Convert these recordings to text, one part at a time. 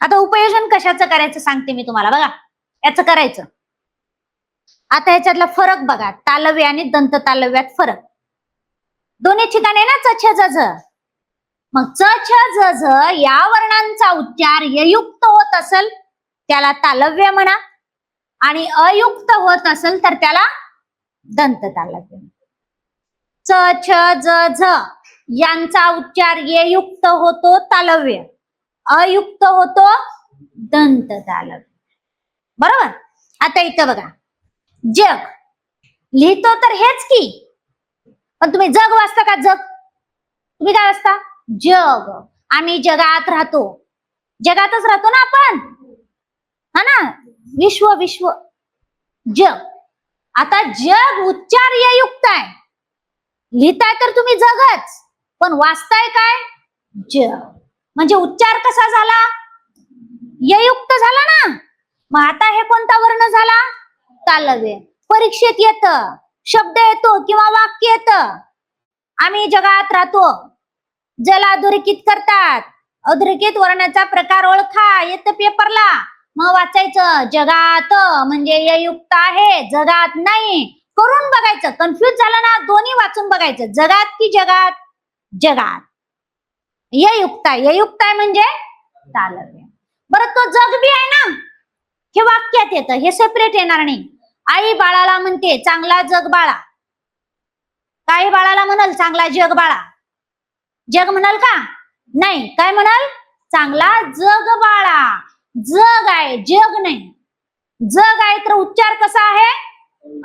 आता उपयोजन कशाचं करायचं सांगते मी तुम्हाला बघा. याचं करायचं. आता ह्याच्यातला फरक बघा तालव्य आणि दंत तालव्यात फरक. दोन्ही ठिकाणी ना च छ ज झ मग च छ ज झ या वर्णांचा उच्चार ययुक्त होत असेल त्याला तालव्य म्हणा. आणि अयुक्त होत असेल तर त्याला दंत तालव्य च छ ज झ यांचा उच्चार ययुक्त होतो तालव्य. अयुक्त होतो दंत तालव्य बरोबर? आता इथं बघा. जग. लिहितो तर हेच की. पण तुम्ही जग वाचता का जग? तुम्ही काय वाचता? जग. आम्ही जगात राहतो. जगातच राहतो ना आपण. हा ना? विश्व विश्व. जग. आता जग उच्चार युक्त आहे. लिहिताय तर तुम्ही जगच. पण वाचताय काय? जग. म्हणजे उच्चार कसा झाला? ययुक्त झाला ना? मग आता हे कोणता वर्ण झाला? तालव्य. परीक्षेत येत. शब्द येतो किंवा वाक्य येत. आम्ही जगात राहतो. जल अधोरेखित करतात. अधोरेखित वर्णाचा प्रकार ओळखा. येत पेपरला. मग वाचायचं जगात म्हणजे ययुक्त आहे. जगात नाही. करून बघायचं. कन्फ्युज झालं ना? दोन्ही वाचून बघायचं. जगात की जगात? जगात. ययुक्त आहे ययुक्त आहे म्हणजे चालव्य बरं तो जग बी आहे ना? हे वाक्यात येतं. हे सेपरेट येणार नाही. आई बाळाला म्हणते चांगला जग बाळा. काय बाळाला म्हणाल चांगला जग बाळा जग म्हणाल का? नाही. काय म्हणाल? चांगला जग बाळा. जग आहे जग नाही. जग आहे तर उच्चार कसा आहे?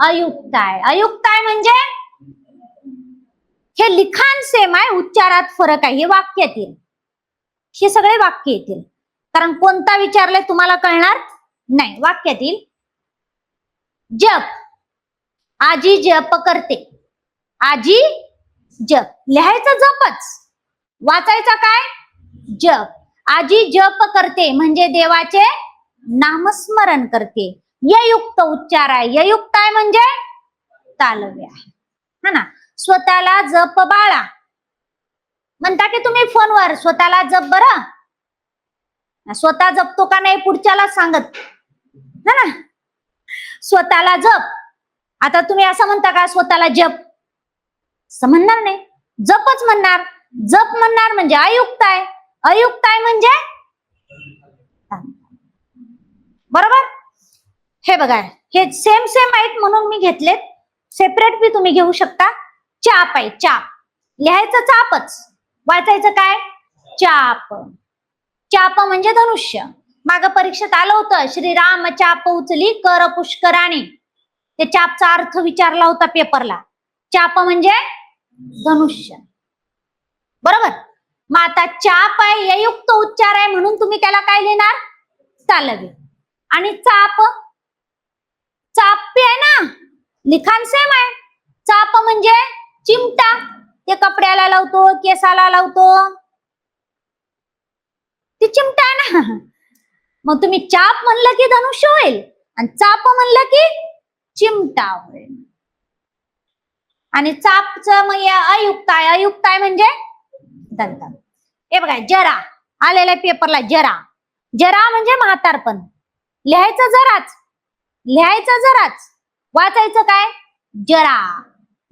अयुक्त आहे अयुक्त आहे म्हणजे हे लिखाण सेम आहे उच्चारात फरक आहे. हे वाक्यात येईल हे सगळे वाक्य येतील. कारण कोणता विचारलाय तुम्हाला कळणार नाही. वाक्यात येईल जप. आजी जप करते. आजी जप. लिहायचं जपच. वाचायचा काय? जप. आजी जप करते. म्हणजे देवाचे नामस्मरण करते. ययुक्त उच्चार आहे. ययुक्त आहे म्हणजे तालव्य आहे. हा ना? स्वतःला जप बाळा. म्हणता की तुम्ही फोनवर स्वतःला जप बर? स्वतः जपतो का नाही पुढच्याला सांगत. ना? स्वतःला जप. आता तुम्ही असं म्हणता का स्वतःला जप? असं म्हणणार नाही. जपच म्हणणार. जप म्हणणार म्हणजे अयुक्त आहे. अयुक्त आहे म्हणजे? बरोबर? हे बघा हे सेम सेम आहेत म्हणून मी घेतलेत. सेपरेट बी तुम्ही घेऊ शकता. चाप आहे चाप. लिहायचं चापच. वाचायचं काय? चाप. चाप म्हणजे धनुष्य. माग परीक्षेत आलं होतं श्रीराम चाप उचली कर पुष्कराणी ते चापचा अर्थ विचारला होता पेपरला. चाप म्हणजे धनुष्य. बरोबर? मग आता चाप आहे ययुक्त उच्चार आहे म्हणून तुम्ही त्याला काय लिहिणार? चालवे आणि चाप? चाप आहे ना? लिखाण सेम आहे. चाप म्हणजे चिमटा ते कपड्याला लावतो केसाला लावतो. ते चिमटा ना? मग तुम्ही चाप म्हणलं की धनुष्य होईल आणि चाप म्हणलं की चिमटा होईल. आणि चापच मग अयुक्त आहे. अयुक्त आहे म्हणजे दंत. हे बघा जरा. आलेल्या पेपरला जरा. जरा म्हणजे म्हातारपण लिहायचं जराच. लिहायचं जराच. वाचायचं काय? जरा.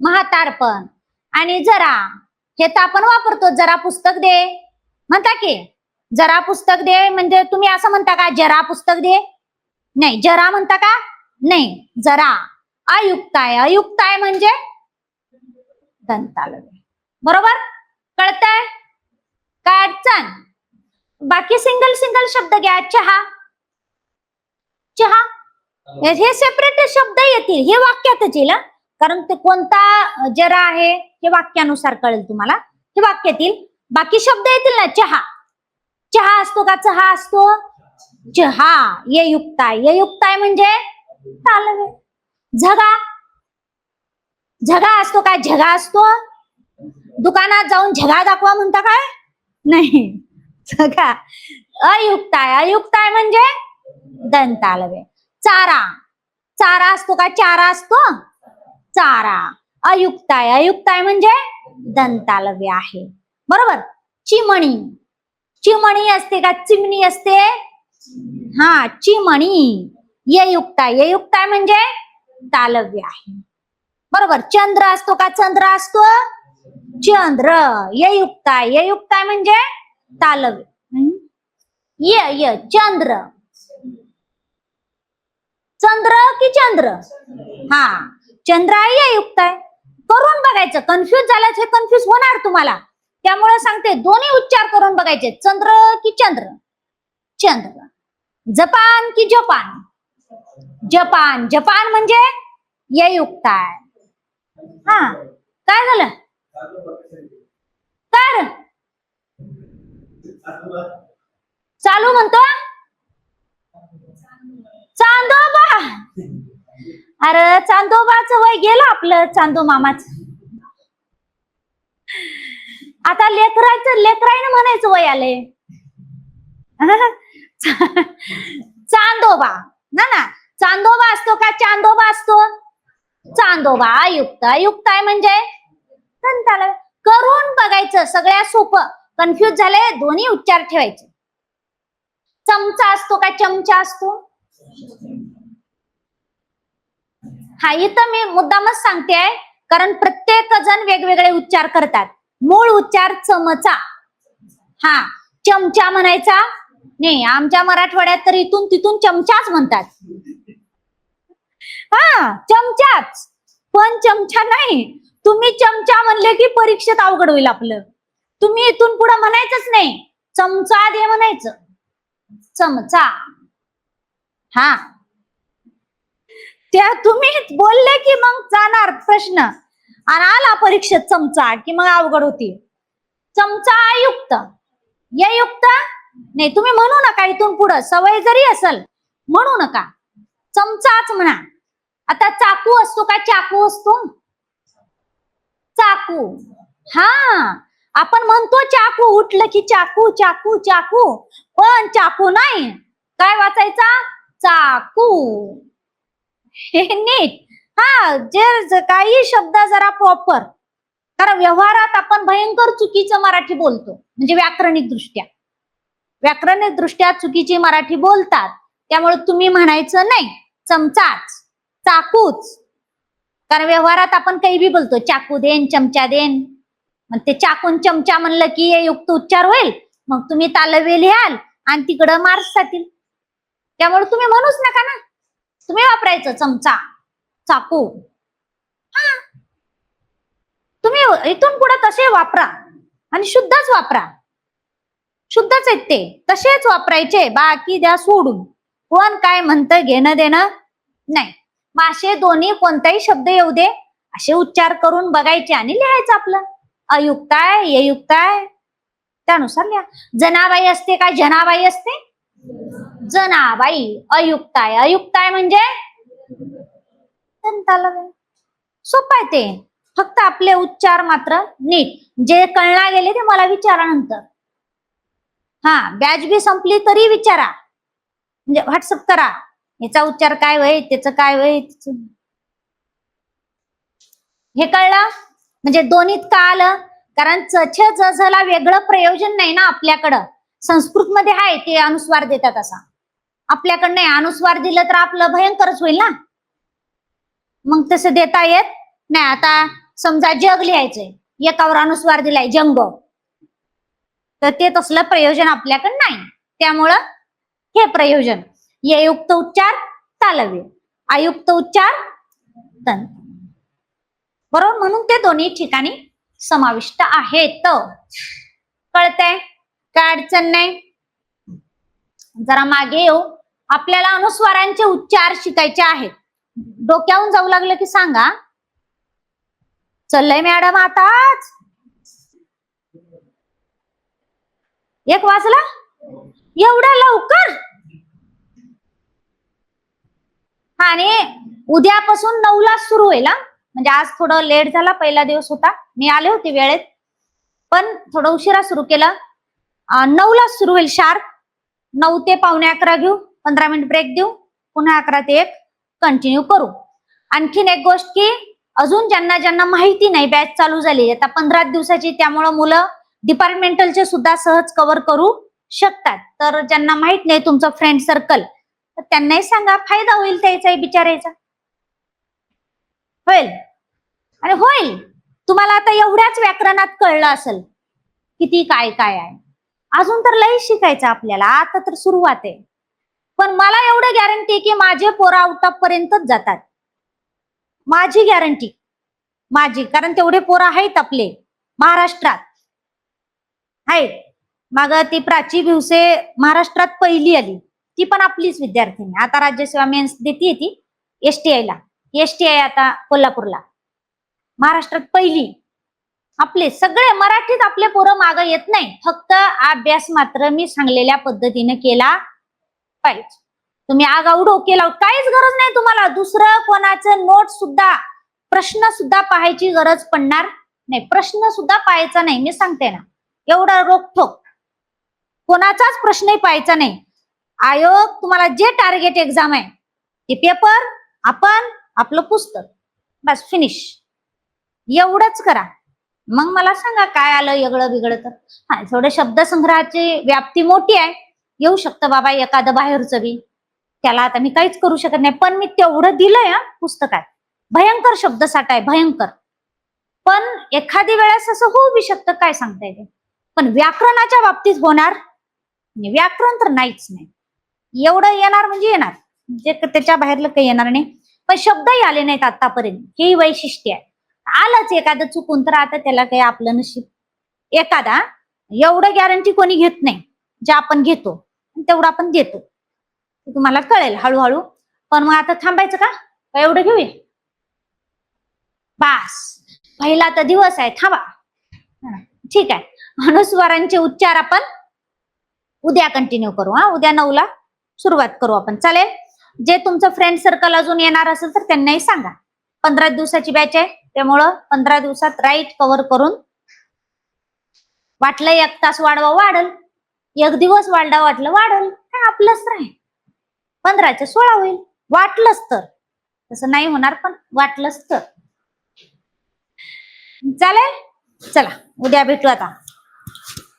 म्हातारपण आणि जरा हे तर आपण वापरतो जरा पुस्तक दे. म्हणता की जरा पुस्तक दे म्हणजे तुम्ही असं म्हणता का जरा पुस्तक दे? नाही जरा म्हणता का? नाही जरा. अयुक्त आहे. अयुक्त आहे म्हणजे दंताल. बरोबर? कळतंय? काय अडचण? बाकी सिंगल सिंगल शब्द घ्या. चहा. चहा? हे- सेपरेट शब्द येतील. हे वाक्यातच येईल कारण ते कोणता जरा आहे हे वाक्यानुसार कळेल तुम्हाला. हे वाक्यातील बाकी शब्द येतील ना चहा. चहा असतो का? चहा असतो. चहा ये युक्त आहे ये युक्त आहे म्हणजे तालव्य. झगा. झगा असतो काय? झगा असतो. दुकानात जाऊन झगा दाखवा म्हणता काय? नाही. झगा. अयुक्त आहे अयुक्त आहे म्हणजे दंतालवे चारा. चारा असतो का? चारा असतो. चारा. अयुक्त अयुक्ताय म्हणजे दंतालव्य आहे. बरोबर? चिमणी. चिमणी असते का? चिमणी असते? हा चिमणी. ययुक्ताय. युक्ता म्हणजे तालव्य आहे. बरोबर? चंद्र असतो का? चंद्र असतो? चंद्र. ययुक्ताय. ययुक्ताय म्हणजे तालव्य. हम्म? य य. चंद्र. चंद्र की चंद्र? हा. चंद्र आयुक्त युक्त आहे. करून बघायचं. कन्फ्युज झाल्याचं हे कन्फ्युज होणार तुम्हाला. त्यामुळे सांगते दोन्ही उच्चार करून बघायचे. चंद्र की चंद्र? चंद्र. जपान की जपान? जपान. जपान म्हणजे ययुक्त युक्त आहे. हा काय झालं? काय चालू म्हणतो? चांदोबा. अरे चांदोबाच वय गेलं आपलं चांदो मामाच. आता लेकरायचं लेकरायन म्हणायचं वय आले चांदोबा ना ना चांदोबा असतो का? चांदोबा असतो. चांदोबा आयुक्त आयुक्त आहे म्हणजे? करून बघायचं सगळ्या सोपं. कन्फ्युज झाले दोन्ही उच्चार ठेवायचे. चमचा असतो का? चमचा असतो. हा इथं मी मुद्दामच सांगते कारण प्रत्येक जण वेगवेगळे उच्चार करतात. मूळ उच्चार चमचा. हा चमचा म्हणायचा. नाही आमच्या मराठवाड्यात तर इथून तिथून चमचाच म्हणतात. हा चमचाच. पण चमचा नाही. तुम्ही चमचा म्हणले की परीक्षेत अवघड होईल आपलं. तुम्ही इथून पुढे म्हणायचंच नाही. चमचा दे म्हणायचं. चमचा. हा. त्या तुम्ही बोलले की मग जाणार प्रश्न. आणि आला परीक्षेत चमचा की मग अवघड होती. चमचा आयुक्त. ये युक्त नाही तुम्ही म्हणू नका इथून पुढं. सवय जरी असल म्हणू नका. चमचाच म्हणा. आता चाकू असतो का? चाकू असतो. चाकू. हा. आपण म्हणतो चाकू उठलं की चाकू चाकू चाकू. पण चाकू नाही. काय वाचायचा? चाकू. नीट. हा जे काही शब्द जरा प्रॉपर कारण व्यवहारात आपण भयंकर चुकीचं मराठी बोलतो. म्हणजे व्याकरणिक दृष्ट्या. व्याकरणिक दृष्ट्या चुकीची मराठी बोलतात. त्यामुळे तुम्ही म्हणायचं नाही. चमचाच. चाकूच. कारण व्यवहारात आपण काही बी बोलतो. चाकू देन चमचा देन. मग ते चाकून चमचा म्हणलं की हे युक्त उच्चार होईल. मग तुम्ही तालवे लिहाल आणि तिकडं मार्क्स जातील. त्यामुळे तुम्ही म्हणूच नका ना. तुम्ही वापरायचं चमचा चाकू. हा तुम्ही इथून पुढे तसे वापरा आणि शुद्धच वापरा. शुद्धच आहेत ते. तसेच वापरायचे. बाकी द्या सोडून. कोण काय म्हणतं घेणं देणं नाही. मासे दोन्ही कोणताही शब्द येऊ दे. असे उच्चार करून बघायचे आणि लिहायचं आपलं. अयुक्त आहे आहे. त्यानुसार लिहा. जनाबाई असते काय? जनाबाई असते? जनाबाई अयुक्त आहे अयुक्त आहे म्हणजे सोपं आहे ते. फक्त आपले उच्चार मात्र नीट. जे कळणार गेले ते मला विचारा नंतर. हा बॅच बी संपली तरी विचारा. म्हणजे व्हॉट्सअप करा. याचा उच्चार काय वय त्याचं काय वय हे कळलं? म्हणजे दोन्हीत का आलं? कारण चछ जझला वेगळं प्रयोजन नाही ना आपल्याकडं. संस्कृत मध्ये आहे ते अनुस्वार देतात असा. आपल्याकडं नाही अनुस्वार दिलं तर आपलं भयंकरच होईल ना? मग तसं देता येत नाही. आता समजा जग लिहायचंय एकावर अनुस्वार दिलाय जंग. तर ते तसलं प्रयोजन आपल्याकडे नाही. त्यामुळं हे प्रयोजन. युक्त उच्चार तालव्य आयुक्त उच्चार बरोबर? म्हणून ते दोन्ही ठिकाणी समाविष्ट आहेत. कळतंय? काय अडचण नाही? जरा मागे येऊ. आपल्याला अनुस्वारांचे उच्चार शिकायचे आहेत. डोक्याहून जाऊ लागलं की सांगा. चललंय मॅडम आताच. एक वाजला? एवढ्या लवकर? आणि उद्यापासून नऊला सुरू होईल हा. म्हणजे आज थोडं लेट झाला पहिला दिवस होता. मी आले होते वेळेत. पण थोडं उशिरा सुरू केलं. नऊला सुरू होईल शार्प नऊ ते पावणे अकरा घेऊ. पंधरा मिनिट ब्रेक देऊ. पुन्हा अकरा ते एक. कंटिन्यू करू. आणखीन एक गोष्ट की अजून ज्यांना ज्यांना माहिती नाही बॅच चालू झाली आता पंधरा दिवसाची त्यामुळं मुलं डिपार्टमेंटलचे सुद्धा सहज कव्हर करू शकतात. तर ज्यांना माहीत नाही तुमचं फ्रेंड सर्कल तर त्यांनाही सांगा फायदा होईल त्याचाही बिचारायचा होईल. आणि होईल. तुम्हाला आता एवढ्याच व्याकरणात कळलं असेल किती काय काय आहे. अजून तर लई शिकायचं आपल्याला. आता तर सुरुवात आहे. पण मला एवढं गॅरंटी की माझे पोरं आउट जातात. माझी गॅरंटी माझी. कारण तेवढे पोरं आहेत आपले. महाराष्ट्रात. आहेत. मग ती प्राची भिवसे महाराष्ट्रात पहिली आली. ती पण आपलीच विद्यार्थिनी. आता राज्यसेवा मेन्स देते ती. एस टी आयला एस टी आय आता कोल्हापूरला. महाराष्ट्रात पहिली. आपले सगळे मराठीत आपले पोरं मागं येत नाही. फक्त अभ्यास मात्र मी सांगलेल्या पद्धतीने केला. पाहिजे. तुम्ही आगाऊ डोके लावत काहीच गरज नाही तुम्हाला. दुसरं कोणाचं नोट सुद्धा प्रश्न सुद्धा पाहायची गरज पडणार नाही. प्रश्न सुद्धा पाहायचा नाही. मी सांगते ना. एवढा रोखोक कोणाचाच प्रश्नही पाहायचा नाही. आयोग तुम्हाला जे टार्गेट एक्झाम आहे ते पेपर आपण आपलं पुस्तक. बस फिनिश एवढंच करा. मग मला सांगा काय आलं एगळं बिगळं तर? हा थोडे शब्दसंग्रहाची व्याप्ती मोठी आहे. येऊ शकतं बाबा एखादं बाहेरचं बी. त्याला आता मी काहीच करू शकत नाही. पण मी तेवढं दिलंय हा पुस्तकात. भयंकर शब्दसाठा आहे भयंकर. पण एखादी वेळेस असं होऊ बी शकतं काय सांगता येते पण व्याकरणाच्या बाबतीत होणार व्याकरण तर नाहीच नाही. एवढं येणार म्हणजे येणार. जे त्याच्या बाहेरलं काही येणार नाही. पण शब्दही आले नाहीत आतापर्यंत हेही वैशिष्ट्य आहे. आलंच एखादं चुकून तर आता त्याला काही आपलं नशीब. एखादा एवढं गॅरंटी कोणी घेत नाही जे आपण घेतो. तेवढं आपण देतो. तुम्हाला कळेल हळूहळू. पण मग आता थांबायचं का? एवढं घेऊया? बास. पहिला तर दिवस आहे थांबा. ठीक आहे. अनुस्वारांचे उच्चार आपण उद्या कंटिन्यू करू हा? उद्या नऊला सुरुवात करू आपण. चालेल? जे तुमचं फ्रेंड सर्कल अजून येणार असेल तर त्यांनाही सांगा. पंधरा दिवसाची बॅच आहे त्यामुळं पंधरा दिवसात राईट कव्हर करून वाटलं एक तास वाढवा वाढल. एक दिवस वाढला वाटलं वाढल. काय आपलंच नाही पंधराचे सोळा होईल. वाटलंच तर. तसं नाही होणार पण वाटलंच तर. चालेल? चला उद्या भेटू आता.